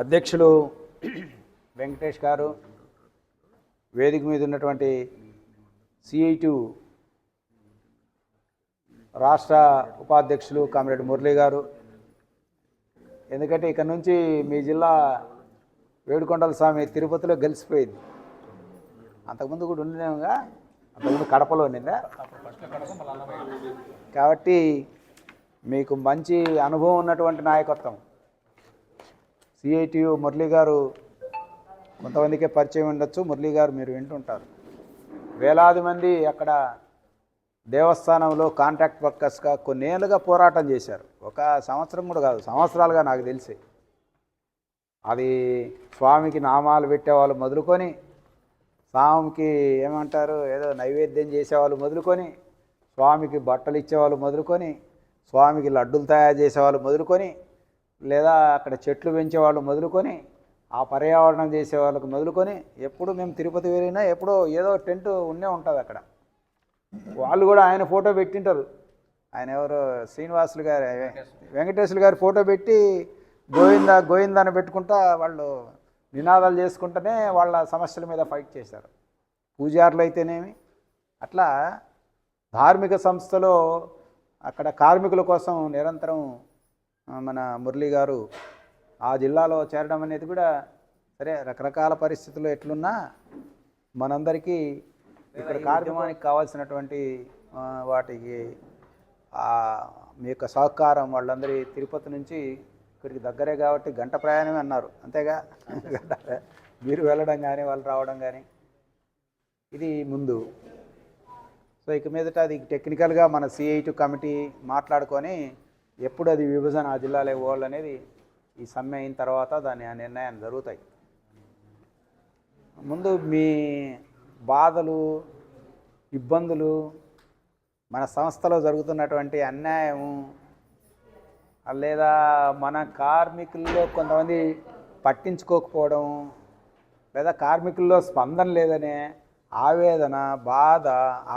అధ్యక్షులు వెంకటేష్ గారు వేదిక మీద ఉన్నటువంటి సిఐటు రాష్ట్ర ఉపాధ్యక్షులు కామ్రేడ్ మురళి గారు. ఎందుకంటే ఇక్కడ నుంచి మీ జిల్లా వేడుకొండల స్వామి తిరుపతిలో గెలిచిపోయింది. అంతకుముందు కూడా ఉండేగా అంతకుముందు కడపలో ఉండిందా? కాబట్టి మీకు మంచి అనుభవం ఉన్నటువంటి నాయకత్వం. సిఐటియు మురళీ గారు కొంతమందికే పరిచయం ఉండొచ్చు. మురళీ గారు మీరు వింటుంటారు. వేలాది మంది అక్కడ దేవస్థానంలో కాంట్రాక్ట్ వర్కర్స్గా కొన్నేళ్ళుగా పోరాటం చేశారు. ఒక సంవత్సరం కూడా కాదు సంవత్సరాలుగా నాకు తెలిసి. అది స్వామికి నామాలు పెట్టేవాళ్ళు మొదలుకొని స్వామికి ఏమంటారు ఏదో నైవేద్యం చేసేవాళ్ళు మొదలుకొని స్వామికి బట్టలు ఇచ్చేవాళ్ళు మొదలుకొని స్వామికి లడ్డూలు తయారు చేసేవాళ్ళు మొదలుకొని లేదా అక్కడ చెట్లు పెంచేవాళ్ళు మొదలుకొని ఆ పర్యావరణం చేసే వాళ్ళకు మొదలుకొని ఎప్పుడు మేము తిరుపతి వెళ్ళినా ఎప్పుడో ఏదో టెంట్ ఉండే ఉంటుంది అక్కడ. వాళ్ళు కూడా ఆయన ఫోటో పెట్టింటారు. ఆయన ఎవరు శ్రీనివాసులు గారు వెంకటేశ్వరులు గారు ఫోటో పెట్టి గోవింద గోవింద అని పెట్టుకుంటా వాళ్ళు నినాదాలు చేసుకుంటూనే వాళ్ళ సమస్యల మీద ఫైట్ చేశారు. పూజారులు అయితేనేమి అట్లా ధార్మిక సంస్థలో అక్కడ కార్మికుల కోసం నిరంతరం మన మురళి గారు ఆ జిల్లాలో చేరడం అనేది కూడా సరే రకరకాల పరిస్థితులు ఎట్లున్నా మనందరికీ ఇక్కడ కార్యక్రమానికి కావాల్సినటువంటి వాటికి మీ యొక్క సహకారం వాళ్ళందరి తిరుపతి నుంచి ఇక్కడికి దగ్గరే కాబట్టి గంట ప్రయాణమే అన్నారు. అంతేగా? మీరు వెళ్ళడం కానీ వాళ్ళు రావడం కానీ ఇది ముందు. సో ఇక మీదట అది టెక్నికల్గా మన సిఐటి కమిటీ మాట్లాడుకొని ఎప్పుడు అది విభజన ఆ జిల్లాలో అనేది ఈ సమ్మె అయిన తర్వాత దాని ఆ నిర్ణయాన్ని జరుగుతాయి. ముందు మీ బాధలు ఇబ్బందులు మన సంస్థలో జరుగుతున్నటువంటి అన్యాయము లేదా మన కార్మికుల్లో కొంతమంది పట్టించుకోకపోవడం లేదా కార్మికుల్లో స్పందన లేదనే ఆవేదన బాధ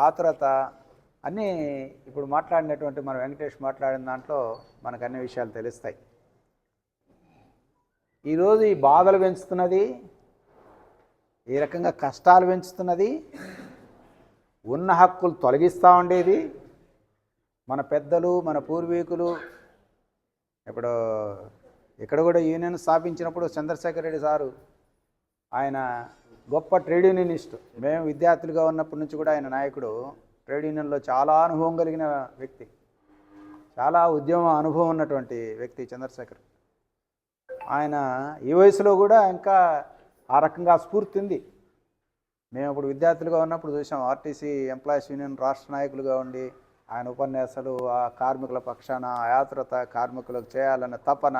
ఆతురత అన్నీ ఇప్పుడు మాట్లాడినటువంటి మన వెంకటేష్ మాట్లాడిన దాంట్లో మనకు అన్ని విషయాలు తెలుస్తాయి. ఈరోజు ఈ బాధలు పెంచుతున్నది ఈ రకంగా కష్టాలు పెంచుతున్నది ఉన్న హక్కులు తొలగిస్తూ ఉండేది మన పెద్దలు మన పూర్వీకులు. ఇప్పుడు ఇక్కడ కూడా యూనియన్ స్థాపించినప్పుడు చంద్రశేఖర్ రెడ్డి సారు ఆయన గొప్ప ట్రేడ్ యూనియనిస్ట్ మేము విద్యార్థులుగా ఉన్నప్పటి నుంచి కూడా ఆయన నాయకుడు. ట్రేడ్ యూనియన్లో చాలా అనుభవం కలిగిన వ్యక్తి. చాలా ఉద్యమ అనుభవం ఉన్నటువంటి వ్యక్తి చంద్రశేఖర్. ఆయన ఈ వయసులో కూడా ఇంకా ఆ రకంగా స్ఫూర్తి ఉంది. మేము ఇప్పుడు విద్యార్థులుగా ఉన్నప్పుడు చూసాం ఆర్టీసీ ఎంప్లాయీస్ యూనియన్ రాష్ట్ర నాయకులుగా ఉండి ఆయన ఉపన్యాసాలు ఆ కార్మికుల పక్షాన ఆయాత్రత కార్మికులకు చేయాలన్న తపన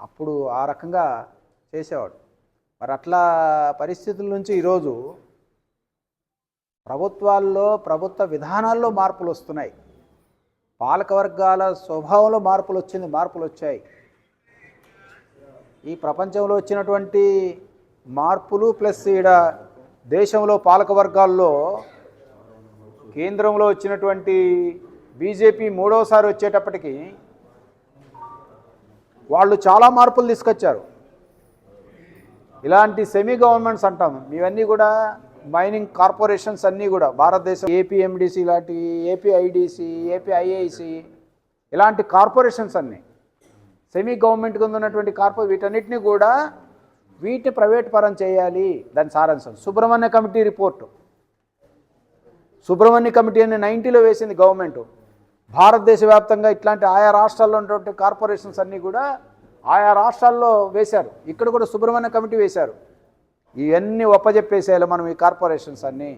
అప్పుడు ఆ రకంగా చేసేవాడు. మరి అట్లా పరిస్థితుల నుంచి ఈరోజు ప్రభుత్వాల్లో ప్రభుత్వ విధానాల్లో మార్పులు వస్తున్నాయి. పాలకవర్గాల స్వభావంలో మార్పులు వచ్చింది మార్పులు వచ్చాయి. ఈ ప్రపంచంలో వచ్చినటువంటి మార్పులు ప్లస్ ఈడ దేశంలో పాలకవర్గాల్లో కేంద్రంలో వచ్చినటువంటి బీజేపీ మూడవసారి వచ్చేటప్పటికి వాళ్ళు చాలా మార్పులు తీసుకొచ్చారు. ఇలాంటి సెమీ గవర్నమెంట్స్ అంటాం. ఇవన్నీ కూడా మైనింగ్ కార్పొరేషన్స్ అన్నీ కూడా భారతదేశం ఏపీఎండిసి లాంటి ఏపీఐడిసి ఏపీఐఐసి ఇలాంటి కార్పొరేషన్స్ అన్నీ. సెమీ గవర్నమెంట్ కింద ఉన్నటువంటి కార్పొ వీటన్నిటిని కూడా వీటిని ప్రైవేట్ పరం చేయాలి దాని సారాంశం. Subrahmanya committee report. Subrahmanya committee అని నైంటీలో వేసింది గవర్నమెంట్. భారతదేశ వ్యాప్తంగా ఇట్లాంటి ఆయా రాష్ట్రాల్లో ఉన్నటువంటి కార్పొరేషన్స్ అన్నీ కూడా ఆయా రాష్ట్రాల్లో వేశారు. ఇక్కడ కూడా సుబ్రహ్మణ్య కమిటీ వేశారు. ఇవన్నీ ఒప్పజెప్పేసేయాలి మనం ఈ కార్పొరేషన్స్ అన్నీ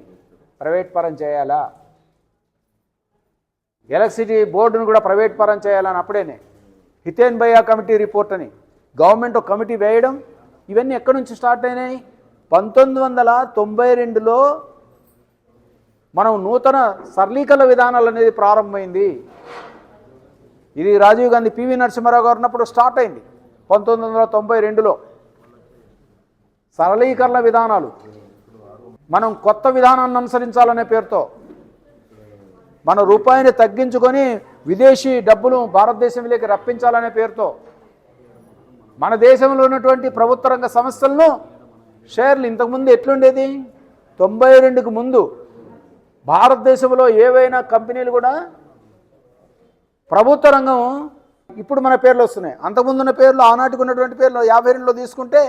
ప్రైవేట్ పరం చేయాలా? ఎలక్ట్రిసిటీ బోర్డును కూడా ప్రైవేట్ పరం చేయాలని అప్పుడేనే. హితేన్ భయ్యా కమిటీ రిపోర్ట్ అని. గవర్నమెంట్ ఒక కమిటీ వేయడం ఇవన్నీ ఎక్కడి నుంచి స్టార్ట్ అయినాయి? పంతొమ్మిది వందల తొంభై రెండులో మనం నూతన సరళీకరణ విధానాలు అనేది ప్రారంభమైంది. ఇది రాజీవ్ గాంధీ పివి నరసింహారావు గారు ఉన్నప్పుడు స్టార్ట్ అయింది. పంతొమ్మిది వందల తొంభై రెండులో సరళీకరణ విధానాలు. మనం కొత్త విధానాన్ని అనుసరించాలనే పేరుతో. మన రూపాయిని తగ్గించుకొని విదేశీ డబ్బులు భారతదేశంలోకి రప్పించాలనే పేరుతో. మన దేశంలో ఉన్నటువంటి ప్రభుత్వ రంగ సంస్థలను షేర్లు ఇంతకుముందు ఎట్లుండేది? తొంభై రెండుకు ముందు భారతదేశంలో ఏవైనా కంపెనీలు కూడా ప్రభుత్వ రంగం ఇప్పుడు మన పేర్లు వస్తున్నాయి. అంతకుముందున్న పేర్లు ఆనాటికి ఉన్నటువంటి పేర్లు యాభై రెండులో తీసుకుంటే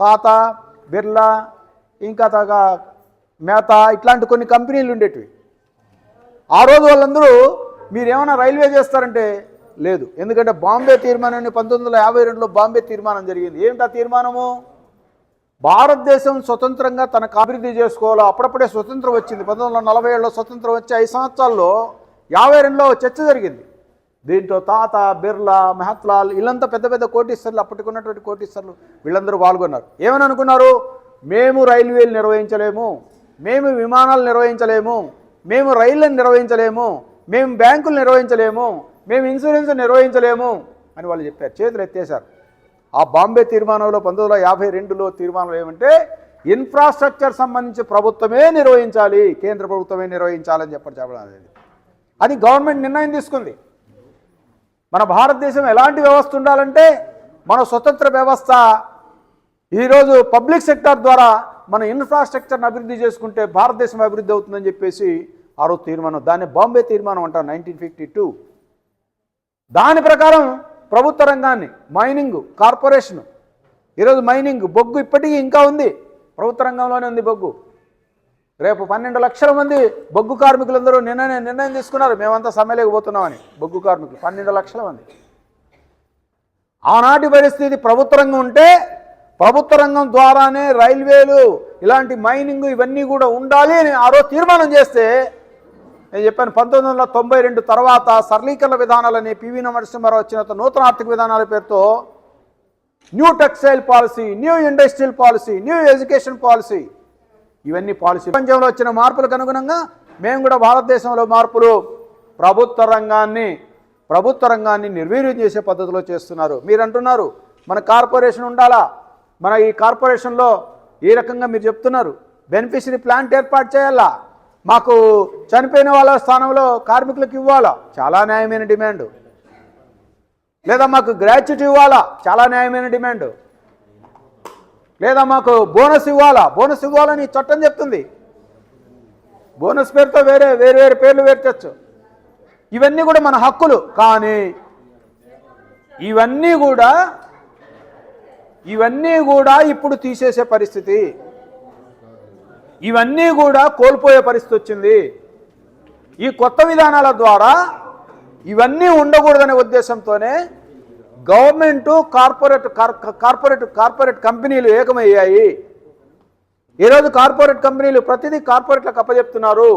తాత బిర్లా ఇంకా తగా మేత ఇట్లాంటి కొన్ని కంపెనీలు ఉండేటివి. ఆ రోజు వాళ్ళందరూ మీరేమైనా రైల్వే చేస్తారంటే లేదు. ఎందుకంటే బాంబే తీర్మానాన్ని పంతొమ్మిది వందల యాభై రెండులో బాంబే తీర్మానం జరిగింది. ఏమిటా తీర్మానము? భారతదేశం స్వతంత్రంగా తనకు అభివృద్ధి చేసుకోవాలో? అప్పుడప్పుడే స్వతంత్రం వచ్చింది. పంతొమ్మిది వందల నలభై ఏడులో స్వతంత్రం వచ్చి ఐదు సంవత్సరాల్లో యాభై రెండులో చర్చ జరిగింది. దీంతో తాత బిర్లా మెహత్లాల్ వీళ్ళంతా పెద్ద పెద్ద కోటీశ్వర్లు అప్పటికి ఉన్నటువంటి కోటీశ్వర్లు వీళ్ళందరూ పాల్గొన్నారు. ఏమని అనుకున్నారు? మేము రైల్వేలు నిర్వహించలేము. మేము విమానాలు నిర్వహించలేము. మేము రైళ్ళను నిర్వహించలేము. మేము బ్యాంకులు నిర్వహించలేము. మేము ఇన్సూరెన్స్ నిర్వహించలేము అని వాళ్ళు చెప్పారు. చేతులు ఎత్తేశారు. ఆ బాంబే తీర్మానంలో పంతొమ్మిది వందల యాభై రెండులో తీర్మానం ఏమంటే ఇన్ఫ్రాస్ట్రక్చర్ సంబంధించి ప్రభుత్వమే నిర్వహించాలి కేంద్ర ప్రభుత్వమే నిర్వహించాలని చెప్పడం చెప్పడం అనేది. అది గవర్నమెంట్ నిర్ణయం తీసుకుంది. మన భారతదేశం ఎలాంటి వ్యవస్థ ఉండాలంటే మన స్వతంత్ర వ్యవస్థ ఈరోజు పబ్లిక్ సెక్టర్ ద్వారా మన ఇన్ఫ్రాస్ట్రక్చర్ని అభివృద్ధి చేసుకుంటే భారతదేశం అభివృద్ధి అవుతుందని చెప్పేసి ఆ రోజు తీర్మానం దాన్ని బాంబే తీర్మానం అంటారు నైన్టీన్ ఫిఫ్టీ టూ. దాని ప్రకారం ప్రభుత్వ రంగాన్ని మైనింగ్ కార్పొరేషన్ ఈరోజు మైనింగ్ బొగ్గు ఇప్పటికీ ఇంకా ఉంది. ప్రభుత్వ రంగంలోనే ఉంది బొగ్గు. రేపు పన్నెండు లక్షల మంది బొగ్గు కార్మికులందరూ నిన్ననే నిర్ణయం తీసుకున్నారు. మేమంతా సమ్మెలేకపోతున్నామని బొగ్గు కార్మికులు పన్నెండు లక్షల మంది. ఆనాటి పరిస్థితి ప్రభుత్వ రంగం ఉంటే ప్రభుత్వ రంగం ద్వారానే రైల్వేలు ఇలాంటి మైనింగ్ ఇవన్నీ కూడా ఉండాలి అని ఆ రోజు తీర్మానం చేస్తే నేను చెప్పాను పంతొమ్మిది వందల తొంభై రెండు తర్వాత సరళీకరణ విధానాలని పివి నరసింహారావు వచ్చిన నూతన ఆర్థిక విధానాల పేరుతో new textile policy new industrial policy new education policy ఇవన్నీ పాలసీ. ప్రపంచంలో వచ్చిన మార్పులకు అనుగుణంగా మేము కూడా భారతదేశంలో మార్పులు ప్రభుత్వ రంగాన్ని ప్రభుత్వ రంగాన్ని నిర్వీర్యం చేసే పద్ధతిలో చేస్తున్నారు. మీరు అంటున్నారు మన కార్పొరేషన్ ఉండాలా? మన ఈ కార్పొరేషన్లో ఈ రకంగా మీరు చెప్తున్నారు? బెనిఫిషరీ ప్లాంట్ ఏర్పాటు చేయాలా? మాకు చనిపోయిన వాళ్ళ స్థానంలో కార్మికులకు ఇవ్వాలా? చాలా న్యాయమైన డిమాండ్. లేదా మాకు గ్రాచ్యుటీ ఇవ్వాలా? చాలా న్యాయమైన డిమాండ్. లేదా మాకు బోనస్ ఇవ్వాలా? బోనస్ ఇవ్వాలని చట్టం చెప్తుంది. బోనస్ పేరుతో వేరే వేరు వేరు పేర్లు పెట్టచ్చు ఇవన్నీ కూడా మన హక్కులు. కానీ ఇవన్నీ కూడా ఇవన్నీ కూడా ఇప్పుడు తీసేసే పరిస్థితి. ఇవన్నీ కూడా కోల్పోయే పరిస్థితి వచ్చింది. ఈ కొత్త విధానాల ద్వారా ఇవన్నీ ఉండకూడదనే ఉద్దేశంతోనే గవర్నమెంట్ కార్పొరేట్ కార్- కార్పొరేట్ కార్పొరేట్ కంపెనీలు ఏకమయ్యాయి. ఈరోజు కార్పొరేట్ కంపెనీలు ప్రతిదీ కార్పొరేట్లకు అప్పజెప్తున్నారు.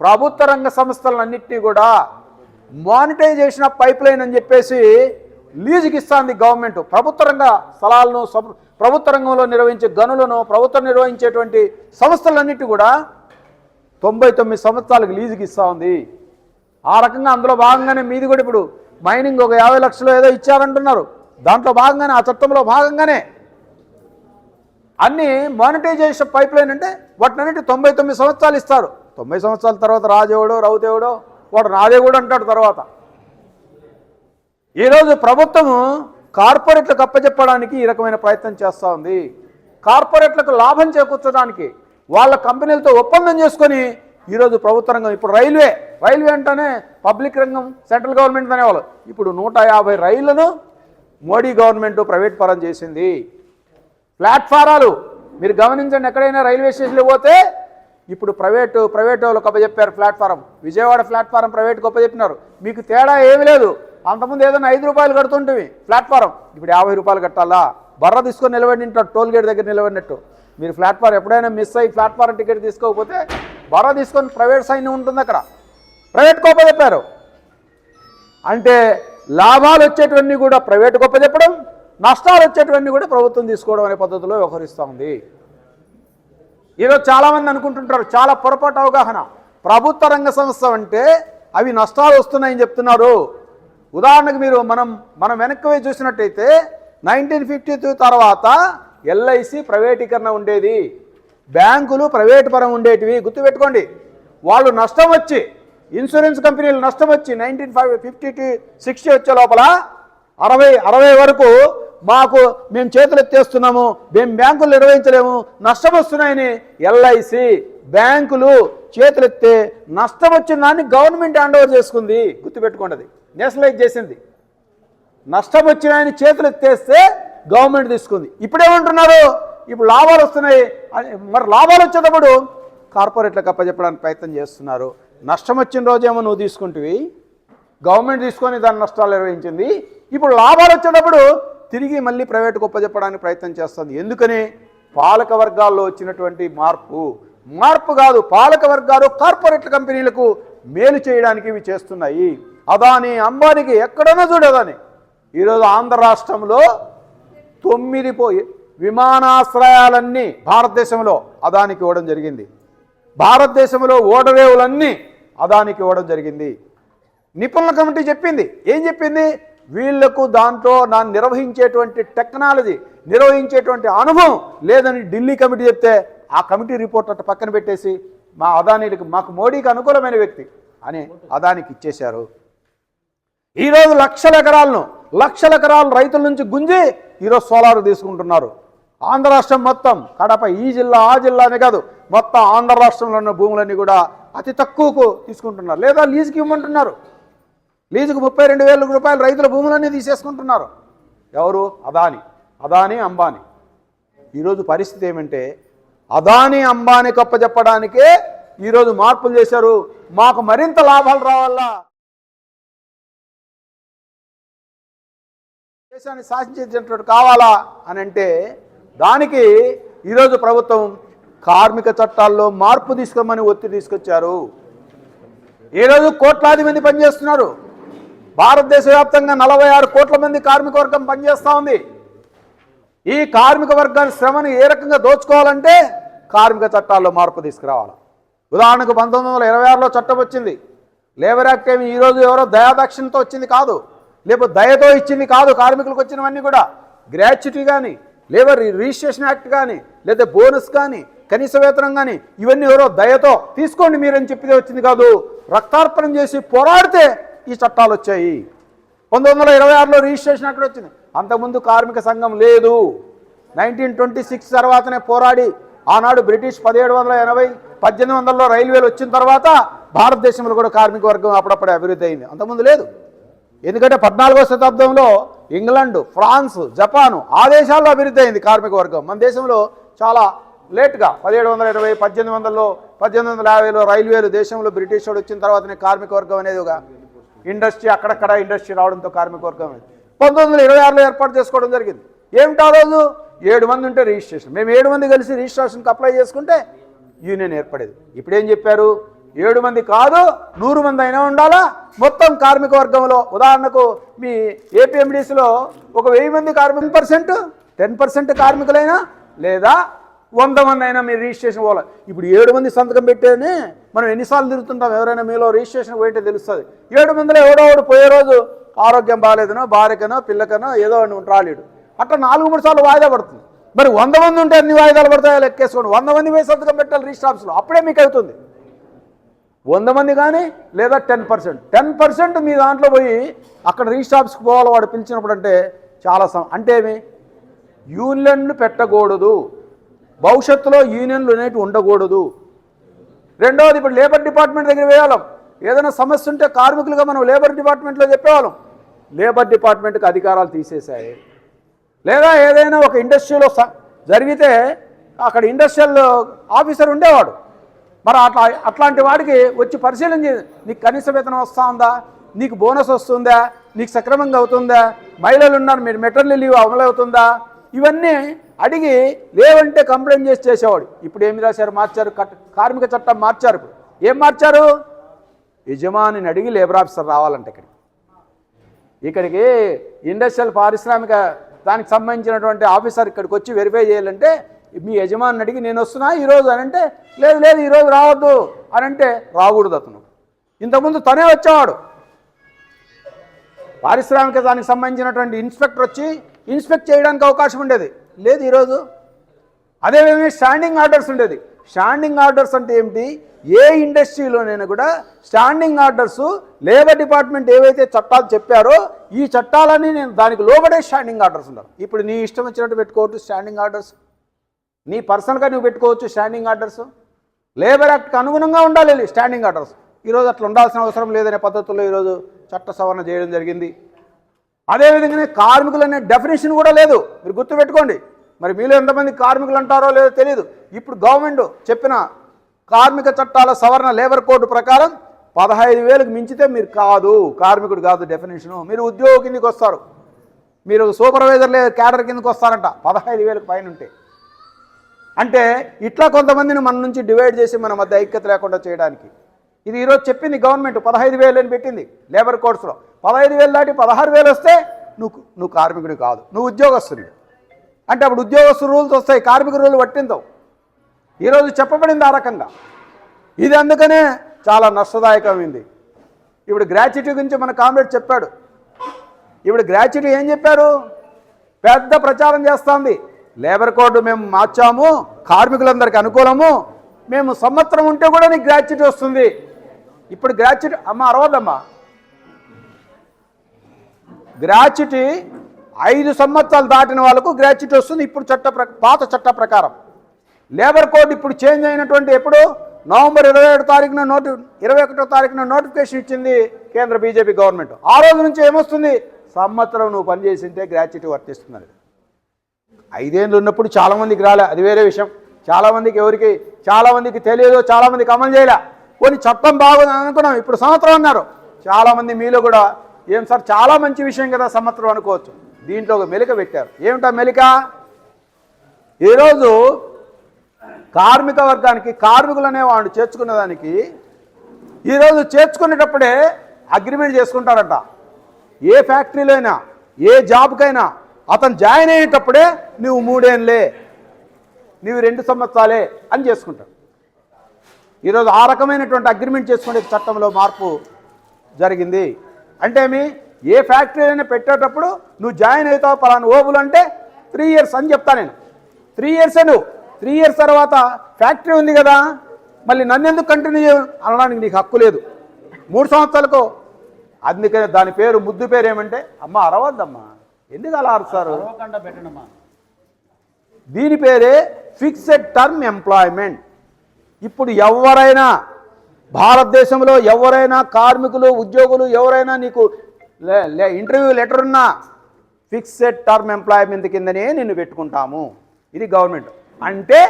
ప్రభుత్వ రంగ సంస్థలన్నింటినీ కూడా మానిటైజేషన్ ఆఫ్ పైప్ లైన్ అని చెప్పేసి లీజుకి ఇస్తుంది గవర్నమెంట్. ప్రభుత్వ రంగ స్థలాలను ప్రభుత్వ రంగంలో నిర్వహించే గనులను ప్రభుత్వం నిర్వహించేటువంటి సంస్థలన్నిటి కూడా తొంభై తొమ్మిది సంవత్సరాలకు లీజుకి ఇస్తూ ఉంది. ఆ రకంగా అందులో భాగంగానే మీది కూడా ఇప్పుడు మైనింగ్ ఒక యాభై లక్షలు ఏదో ఇచ్చారంటున్నారు. దాంట్లో భాగంగానే ఆ చట్టంలో భాగంగానే అన్ని మానిటైజేషన్ పైప్ లైన్ అంటే వాటినన్నిటి తొంభై తొమ్మిది సంవత్సరాలు ఇస్తారు. తొంభై సంవత్సరాల తర్వాత రాజేవుడో రౌతేవుడో వాడు నాదే కూడా అంటాడు తర్వాత. ఈరోజు ప్రభుత్వము కార్పొరేట్లకు అప్పచెప్పడానికి ఈ రకమైన ప్రయత్నం చేస్తూ ఉంది. కార్పొరేట్లకు లాభం చేకూర్చడానికి వాళ్ళ కంపెనీలతో ఒప్పందం చేసుకొని ఈరోజు ప్రభుత్వ రంగం ఇప్పుడు రైల్వే. రైల్వే అంటేనే పబ్లిక్ రంగం సెంట్రల్ గవర్నమెంట్ అనేవాళ్ళు ఇప్పుడు నూట యాభై రైళ్ళను మోడీ గవర్నమెంట్ ప్రైవేట్ పరం చేసింది. ప్లాట్ఫారాలు మీరు గమనించండి ఎక్కడైనా రైల్వే స్టేషన్లో పోతే ఇప్పుడు ప్రైవేటు ప్రైవేట్ వాళ్ళకి అప్పచెప్పారు ప్లాట్ఫారం. విజయవాడ ప్లాట్ఫారం ప్రైవేట్ గొప్ప చెప్పినారు. మీకు తేడా ఏమీ లేదు. అంతకుముందు ఏదైనా ఐదు రూపాయలు కడుతుంటివి ప్లాట్ఫారం. ఇప్పుడు యాభై రూపాయలు కట్టాలా? బర్ర తీసుకొని నిలబడి ఉంటారు టోల్ గేట్ దగ్గర నిలబడినట్టు. మీరు ప్లాట్ఫారం ఎప్పుడైనా మిస్ అయ్యి ప్లాట్ఫారం టికెట్ తీసుకోకపోతే బర్ర తీసుకొని ప్రైవేట్ సైన్ ఉంటుంది అక్కడ. ప్రైవేట్ గొప్ప చెప్పారు. అంటే లాభాలు వచ్చేటివన్నీ కూడా ప్రైవేట్ గొప్ప చెప్పడం నష్టాలు వచ్చేటివన్నీ కూడా ప్రభుత్వం తీసుకోవడం అనే పద్ధతిలో వ్యవహరిస్తుంది ఈరోజు చాలామంది అనుకుంటుంటారు చాలా పొరపాటు అవగాహన. ప్రభుత్వ రంగ సంస్థ అంటే అవి నష్టాలు వస్తున్నాయని చెప్తున్నారు. ఉదాహరణకు మీరు మనం మనం వెనక్కి చూసినట్టయితే నైన్టీన్ ఫిఫ్టీ తర్వాత ఎల్ఐసి ప్రైవేటీకరణ ఉండేది. బ్యాంకులు ప్రైవేట్ పరం ఉండేటివి. గుర్తుపెట్టుకోండి. వాళ్ళు నష్టం వచ్చి ఇన్సూరెన్స్ కంపెనీలు నష్టం వచ్చి nineteen five fifty to sixty వచ్చే లోపల అరవై అరవై వరకు మాకు మేము చేతులు ఎత్తేస్తున్నాము మేము బ్యాంకులు నిర్వహించలేము నష్టం వస్తున్నాయని ఎల్ఐసి బ్యాంకులు చేతులెత్తే నష్టం వచ్చిన దాన్ని గవర్నమెంట్ హ్యాండ్ ఓవర్ చేసుకుంది. గుర్తుపెట్టుకోండి నేషనలైజ్ చేసింది. నష్టం వచ్చిన ఆయన చేతులు ఎత్తేస్తే గవర్నమెంట్ తీసుకుంది. ఇప్పుడేమంటున్నారు ఇప్పుడు లాభాలు వస్తున్నాయి. మరి లాభాలు వచ్చేటప్పుడు కార్పొరేట్లకు అప్పచెప్పడానికి ప్రయత్నం చేస్తున్నారు. నష్టం వచ్చిన రోజేమో నువ్వు తీసుకుంటువి. గవర్నమెంట్ తీసుకొని దాని నష్టాలు నిర్వహించింది. ఇప్పుడు లాభాలు వచ్చేటప్పుడు తిరిగి మళ్ళీ ప్రైవేట్కు ఒప్పజెప్పడానికి ప్రయత్నం చేస్తుంది. ఎందుకని? పాలక వర్గాల్లో వచ్చినటువంటి మార్పు. మార్పు కాదు పాలక వర్గాలు కార్పొరేట్ కంపెనీలకు మేలు చేయడానికి ఇవి చేస్తున్నాయి. అదాని అంబానికి ఎక్కడన్నా చూడదాని ఈరోజు ఆంధ్ర రాష్ట్రంలో తొమ్మిది పోయి విమానాశ్రయాలన్నీ భారతదేశంలో అదానికి ఇవ్వడం జరిగింది. భారతదేశంలో ఓడరేవులన్నీ అదానికి ఇవ్వడం జరిగింది. నిపుణుల కమిటీ చెప్పింది. ఏం చెప్పింది? వీళ్ళకు దాంట్లో నా నిర్వహించేటువంటి టెక్నాలజీ నిర్వహించేటువంటి అనుభవం లేదని ఢిల్లీ కమిటీ చెప్తే ఆ కమిటీ రిపోర్ట్ అట్ట పక్కన పెట్టేసి మా అదానీలకు మాకు మోడీకి అనుకూలమైన వ్యక్తి అని అదానికి ఇచ్చేశారు. ఈరోజు లక్షల ఎకరాలను లక్షల ఎకరాలు రైతుల నుంచి గుంజి ఈరోజు సోలార్ తీసుకుంటున్నారు. ఆంధ్ర రాష్ట్రం మొత్తం కడప ఈ జిల్లా ఆ జిల్లానే కాదు మొత్తం ఆంధ్ర రాష్ట్రంలో ఉన్న భూములన్నీ కూడా అతి తక్కువకు తీసుకుంటున్నారు. లేదా లీజుకి ఇవ్వమంటున్నారు. లీజుకు ముప్పై రెండు వేల రూపాయలు రైతుల భూములన్నీ తీసేసుకుంటున్నారు. ఎవరు? అదాని. అదాని అంబానీ. ఈరోజు పరిస్థితి ఏమంటే అదాని అంబానీ కప్పచెప్పడానికే ఈరోజు మార్పులు చేశారు. మాకు మరింత లాభాలు రావాలా? దేశాన్ని శాసించేటటువంటి కావాలా అని అంటే దానికి ఈరోజు ప్రభుత్వం కార్మిక చట్టాల్లో మార్పు తీసుకోమని ఒత్తిడి తీసుకొచ్చారు. ఈరోజు కోట్లాది మంది పనిచేస్తున్నారు. భారతదేశ వ్యాప్తంగా నలభై ఆరు కోట్ల మంది కార్మిక వర్గం పనిచేస్తూ ఉంది. ఈ కార్మిక వర్గాన్ని శ్రమను ఏ రకంగా దోచుకోవాలంటే కార్మిక చట్టాల్లో మార్పు తీసుకురావాలి. ఉదాహరణకు పంతొమ్మిది వందల ఇరవై ఆరులో చట్టం వచ్చింది. లేబర్ యాక్ట్ ఏమి ఈరోజు ఎవరో దయాదక్షిణతో వచ్చింది కాదు. లేకపోతే దయతో ఇచ్చింది కాదు కార్మికులకు వచ్చినవన్నీ కూడా. గ్రాచ్యుటీ కానీ లేబర్ రిజిస్ట్రేషన్ యాక్ట్ కానీ లేదా బోనస్ కానీ కనీస వేతనం కానీ ఇవన్నీ ఎవరో దయతో తీసుకోండి మీరని చెప్పితే వచ్చింది కాదు. రక్తార్పణం చేసి పోరాడితే ఈ చట్టాలు వచ్చాయి. పంతొమ్మిది వందల ఇరవై ఆరులో రిజిస్ట్రేషన్ యాక్ట్ వచ్చింది. అంతకుముందు కార్మిక సంఘం లేదు. నైన్టీన్ ట్వంటీ సిక్స్ తర్వాతనే పోరాడి ఆనాడు బ్రిటిష్ పదిహేడు వందల ఎనభై పద్దెనిమిది వందలలో రైల్వేలు వచ్చిన తర్వాత భారతదేశంలో కూడా కార్మిక వర్గం అప్పుడప్పుడే అభివృద్ధి అయింది. అంతకుముందు లేదు. ఎందుకంటే పద్నాలుగో శతాబ్దంలో ఇంగ్లాండ్ ఫ్రాన్స్ జపాను ఆ దేశాల్లో అభివృద్ధి అయింది కార్మిక వర్గం. మన దేశంలో చాలా లేట్గా పదిహేడు వందల ఇరవై పద్దెనిమిది వందల్లో పద్దెనిమిది వందల యాభైలో రైల్వేలు దేశంలో బ్రిటిష్ వాడు వచ్చిన తర్వాతనే కార్మిక వర్గం అనేది ఒక ఇండస్ట్రీ అక్కడక్కడ ఇండస్ట్రీ రావడంతో కార్మిక వర్గం అనేది. పంతొమ్మిది వందల ఇరవై ఆరులో ఏర్పాటు చేసుకోవడం జరిగింది. ఏమిటి ఆ రోజు? ఏడు మంది ఉంటే రిజిస్ట్రేషన్. మేము ఏడు మంది కలిసి రిజిస్ట్రేషన్కి అప్లై చేసుకుంటే యూనియన్ ఏర్పడేది. ఇప్పుడు ఏం చెప్పారు? ఏడు మంది కాదు నూరు మంది అయినా ఉండాలా? మొత్తం కార్మిక వర్గంలో ఉదాహరణకు మీ ఏపీఎండిసిలో ఒక వెయ్యి మంది కార్మిక పర్సెంట్ టెన్ పర్సెంట్ కార్మికులైనా లేదా వంద మంది అయినా మీరు రిజిస్ట్రేషన్ పోవాలి. ఇప్పుడు ఏడు మంది సంతకం పెట్టేనే మనం ఎన్నిసార్లు తిరుగుతుంటాం ఎవరైనా మీలో రిజిస్ట్రేషన్ పోయింటే తెలుస్తుంది. ఏడు మందిలో ఎవడో ఒకడు పోయే రోజు ఆరోగ్యం బాగాలేదనో భార్యకనో పిల్లకనో ఏదో అని రాలేడు. అట్లా నాలుగు మూడు సార్లు వాయిదా పడుతుంది. మరి వంద మంది ఉంటే అన్ని వాయిదాలు పడతాయో లెక్కేసుకోండి. వంద మంది పోయి సంతకం పెట్టాలి రిజిస్టర్ ఆఫీస్లో. అప్పుడే మీకు అవుతుంది. వంద మంది కానీ లేదా టెన్ పర్సెంట్. టెన్ పర్సెంట్ మీ దాంట్లో పోయి అక్కడ రిజిస్టర్ ఆఫీస్కి పోవాలి వాడు పిలిచినప్పుడు అంటే చాలా సమ అంటే ఏమి? యూనియన్లు పెట్టకూడదు. భవిష్యత్తులో యూనియన్లు అనేవి ఉండకూడదు. రెండవది ఇప్పుడు లేబర్ డిపార్ట్మెంట్ దగ్గర వేయాలం. ఏదైనా సమస్య ఉంటే కార్మికులుగా మనం లేబర్ డిపార్ట్మెంట్లో చెప్పేవాళ్ళం. లేబర్ డిపార్ట్మెంట్కి అధికారాలు తీసేశాయి. లేదా ఏదైనా ఒక ఇండస్ట్రీలో స- జరిగితే అక్కడ ఇండస్ట్రియల్ ఆఫీసర్ ఉండేవాడు. మరి అట్లా అట్లాంటి వాడికి వచ్చి పరిశీలన నీకు కనీస వేతనం వస్తూ ఉందా? నీకు బోనస్ వస్తుందా? నీకు సక్రమంగా అవుతుందా? మహిళలు ఉన్నారు మీరు మెటర్నల్ లీవ్ అమలు అవుతుందా? ఇవన్నీ అడిగి లేవంటే కంప్లైంట్ చేసి చేసేవాడు. ఇప్పుడు ఏమి రాశారు? మార్చారు. కట్ కార్మిక చట్టం మార్చారు ఇప్పుడు. ఏం మార్చారు? యజమానిని అడిగి లేబర్ ఆఫీసర్ రావాలంటే ఇక్కడికి. ఇక్కడికి ఇండస్ట్రియల్ పారిశ్రామిక దానికి సంబంధించినటువంటి ఆఫీసర్ ఇక్కడికి వచ్చి వెరిఫై చేయాలంటే మీ యజమాని అడిగి నేను వస్తున్నా ఈరోజు అని అంటే లేదు లేదు ఈరోజు రావద్దు అని అంటే రాకూడదు అతను. ఇంతకుముందు తనే వచ్చేవాడు. పారిశ్రామిక దానికి సంబంధించినటువంటి ఇన్స్పెక్టర్ వచ్చి ఇన్స్పెక్ట్ చేయడానికి అవకాశం ఉండేది. లేదు ఈరోజు అదేవిధంగా స్టాండింగ్ ఆర్డర్స్ ఉండేది. స్టాండింగ్ ఆర్డర్స్ అంటే ఏమిటి? ఏ ఇండస్ట్రీలోనైనా కూడా స్టాండింగ్ ఆర్డర్స్ లేబర్ డిపార్ట్మెంట్ ఏవైతే చట్టాలు చెప్పారో ఈ చట్టాలని నేను దానికి లోబడే స్టాండింగ్ ఆర్డర్స్ ఉండాలి. ఇప్పుడు నీ ఇష్టం వచ్చినట్టు పెట్టుకోవచ్చు స్టాండింగ్ ఆర్డర్స్ నీ పర్సనల్గా నువ్వు పెట్టుకోవచ్చు స్టాండింగ్ ఆర్డర్స్. లేబర్ యాక్ట్కి అనుగుణంగా ఉండాలి స్టాండింగ్ ఆర్డర్స్. ఈరోజు అట్లా ఉండాల్సిన అవసరం లేదనే పద్ధతుల్లో ఈరోజు చట్ట సవరణ చేయడం జరిగింది. అదేవిధంగానే కార్మికులు అనే డెఫినేషన్ కూడా లేదు. మీరు గుర్తుపెట్టుకోండి. మరి మీలో ఎంతమంది కార్మికులు అంటారో లేదో తెలియదు ఇప్పుడు గవర్నమెంట్ చెప్పిన కార్మిక చట్టాల సవరణ లేబర్ కోడ్ ప్రకారం పదహైదు వేలకు మించితే మీరు కాదు. కార్మికుడు కాదు డెఫినేషను. మీరు ఉద్యోగ కిందకి వస్తారు. మీరు సూపర్వైజర్ లేదా క్యాడర్ కిందకి వస్తారంట. పదహైదు వేలకు పైన ఉంటే అంటే ఇట్లా కొంతమందిని మన నుంచి డివైడ్ చేసి మన మధ్య ఐక్యత లేకుండా చేయడానికి. ఇది ఈరోజు చెప్పింది గవర్నమెంట్ పదహైదు వేలు అని పెట్టింది లేబర్ కోడ్స్లో. పదహైదు వేలు దాటి పదహారు వేలు వస్తే నువ్వు నువ్వు కార్మికుడు కాదు నువ్వు ఉద్యోగస్తుడు అంటే అప్పుడు ఉద్యోగస్తు రూల్స్ వస్తాయి కార్మిక రూల్ పట్టిందవు ఈరోజు చెప్పబడింది ఆ రకంగా. ఇది అందుకనే చాలా నష్టదాయకమైంది. ఇప్పుడు గ్రాచ్యుటీ గురించి మన కామ్రేడ్ చెప్పాడు. ఇప్పుడు గ్రాచ్యుటీ ఏం చెప్పారు? పెద్ద ప్రచారం చేస్తోంది. లేబర్ కోడ్ మేము మార్చాము కార్మికులందరికీ అనుకూలము. మేము సంవత్సరం ఉంటే కూడా నీకు గ్రాడ్యుయేట్ వస్తుంది. ఇప్పుడు గ్రాడ్యుయేట్ అమ్మ అరవదమ్మా గ్రాచ్యుటీ ఐదు సంవత్సరాలు దాటిన వాళ్ళకు గ్రాడ్యుయేట్ వస్తుంది. ఇప్పుడు చట్ట పాత చట్ట ప్రకారం. లేబర్ కోడ్ ఇప్పుడు చేంజ్ అయినటువంటి ఎప్పుడు? నవంబర్ ఇరవై ఏడు తారీఖున నోటి ఇరవై ఒకటో తారీఖున నోటిఫికేషన్ ఇచ్చింది కేంద్ర బీజేపీ గవర్నమెంట్. ఆ రోజు నుంచి ఏమొస్తుంది? సంవత్సరం నువ్వు పనిచేసింటే గ్రాచ్యుటీ వర్తిస్తున్నది ఐదేళ్ళు ఉన్నప్పుడు చాలామందికి రాలే. అది వేరే విషయం. చాలామందికి ఎవరికి చాలామందికి తెలియదు చాలామందికి అమలు చేయలే. కొన్ని చట్టం బాగుంది అనుకున్నాం. ఇప్పుడు సంవత్సరం అన్నారు. చాలామంది మీలో కూడా ఏం సార్ చాలా మంచి విషయం కదా సంవత్సరం అనుకోవచ్చు. దీంట్లో ఒక మెలిక పెట్టారు. ఏమిటా మెలిక? ఈరోజు కార్మిక వర్గానికి కార్మికులు అనేవాడు వాళ్ళు చేర్చుకునే దానికి ఈరోజు చేర్చుకునేటప్పుడే అగ్రిమెంట్ చేసుకుంటారంట. ఏ ఫ్యాక్టరీలో అయినా ఏ జాబ్కైనా అతను జాయిన్ అయ్యేటప్పుడే నువ్వు మూడేళ్ళే నువ్వు రెండు సంవత్సరాలే అని చేసుకుంటాడు. ఈరోజు ఆ రకమైనటువంటి అగ్రిమెంట్ చేసుకునే చట్టంలో మార్పు జరిగింది. అంటే మీ ఏ ఫ్యాక్టరీ అయినా పెట్టేటప్పుడు నువ్వు జాయిన్ అవుతావు పలానా ఓబులు అంటే త్రీ ఇయర్స్ అని చెప్తా నేను. త్రీ ఇయర్సే నువ్వు. త్రీ ఇయర్స్ తర్వాత ఫ్యాక్టరీ ఉంది కదా మళ్ళీ నన్ను ఎందుకు కంటిన్యూ అనడానికి నీకు హక్కు లేదు. మూడు సంవత్సరాలకు. అందుకనే దాని పేరు ముద్దు పేరు ఏమంటే అమ్మ అరవద్దమ్మా. ఎందుకు అలా అరుస్తారు దీని పేరే ఫిక్సెడ్ టర్మ్ ఎంప్లాయ్మెంట్. ఇప్పుడు ఎవరైనా భారతదేశంలో ఎవరైనా కార్మికులు ఉద్యోగులు ఎవరైనా నీకు ఇంటర్వ్యూ లెటర్ ఉన్నా ఫిక్సెడ్ టర్మ్ ఎంప్లాయ్మెంట్ కిందనే నిన్ను పెట్టుకుంటాము. ఇది గవర్నమెంట్. అంటే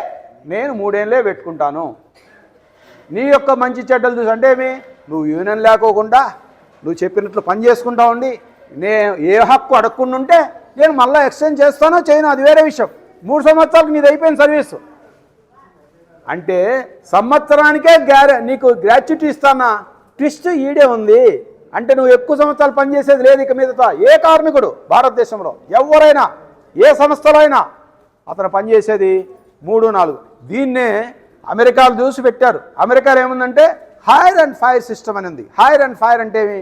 నేను మూడేళ్ళే పెట్టుకుంటాను. నీ యొక్క మంచి చెడ్డలు చూసి అంటే ఏమి? నువ్వు యూనియన్ లేకోకుండా నువ్వు చెప్పినట్లు పని చేసుకుంటా ఉండి నే ఏ హక్కు అడగకుండా ఉంటే నేను మళ్ళీ ఎక్స్చేంజ్ చేస్తానో చేయను అది వేరే విషయం. మూడు సంవత్సరాలకు నీది అయిపోయిన సర్వీసు. అంటే సంవత్సరానికే గ్యారె నీకు గ్రాట్యుటీ ఇస్తానా? ట్విస్ట్ ఈడే ఉంది. అంటే నువ్వు ఎక్కువ సంవత్సరాలు పనిచేసేది లేదు ఇక మీదట. ఏ కార్మికుడు భారతదేశంలో? ఎవరైనా ఏ సంస్థలో అయినా అతను పనిచేసేది మూడు నాలుగు. దీన్నే అమెరికాలు చూసి పెట్టారు. అమెరికాలో ఏముందంటే హైర్ అండ్ ఫైర్ సిస్టమ్ అని ఉంది. హైర్ అండ్ ఫైర్ అంటే ఏమి?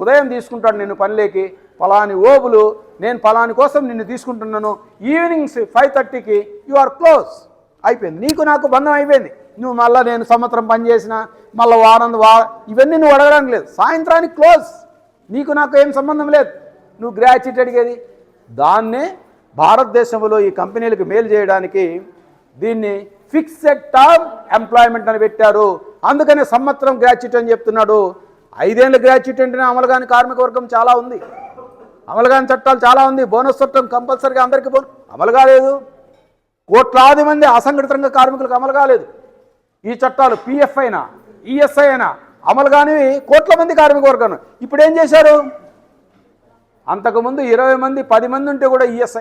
ఉదయం తీసుకుంటాడు నిన్ను పనిలేకి. పలాని ఓబులు నేను పలాని కోసం నిన్ను తీసుకుంటున్నాను. ఈవినింగ్స్ ఫైవ్ థర్టీకి యు ఆర్ క్లోజ్ అయిపోయింది. నీకు నాకు బంధం అయిపోయింది. నువ్వు మళ్ళీ నేను సంవత్సరం పనిచేసిన మళ్ళీ వారం వా ఇవన్నీ నువ్వు అడగడానికి లేదు. సాయంత్రానికి క్లోజ్ నీకు నాకు ఏం సంబంధం లేదు. నువ్వు గ్రాచ్యుయేట్ అడిగేది. దాన్నే భారతదేశంలో ఈ కంపెనీలకు మేలు చేయడానికి దీన్ని ఫిక్స్డ్ టర్మ్ ఎంప్లాయ్మెంట్ అని పెట్టారు. అందుకనే సంవత్సరం గ్రాచ్యుయేట్ అని చెప్తున్నాడు. ఐదేళ్ళ గ్రాడ్యుయేట్ అంటేనే అమలు కాని కార్మిక వర్గం చాలా ఉంది. అమలు కాని చట్టాలు చాలా ఉంది. బోనస్ చట్టం కంపల్సరీగా అందరికీ బోన్ అమలు కాలేదు. కోట్లాది మంది అసంఘటిత రంగ కార్మికులకు అమలు కాలేదు. ఈ చట్టాలు పిఎఫ్ అయినా ఈఎస్ఐ అయినా అమలు కానివి కోట్ల మంది కార్మిక వర్గం ఇప్పుడు ఏం చేశారు? అంతకుముందు ఇరవై మంది పది మంది ఉంటే కూడా ఈఎస్ఐ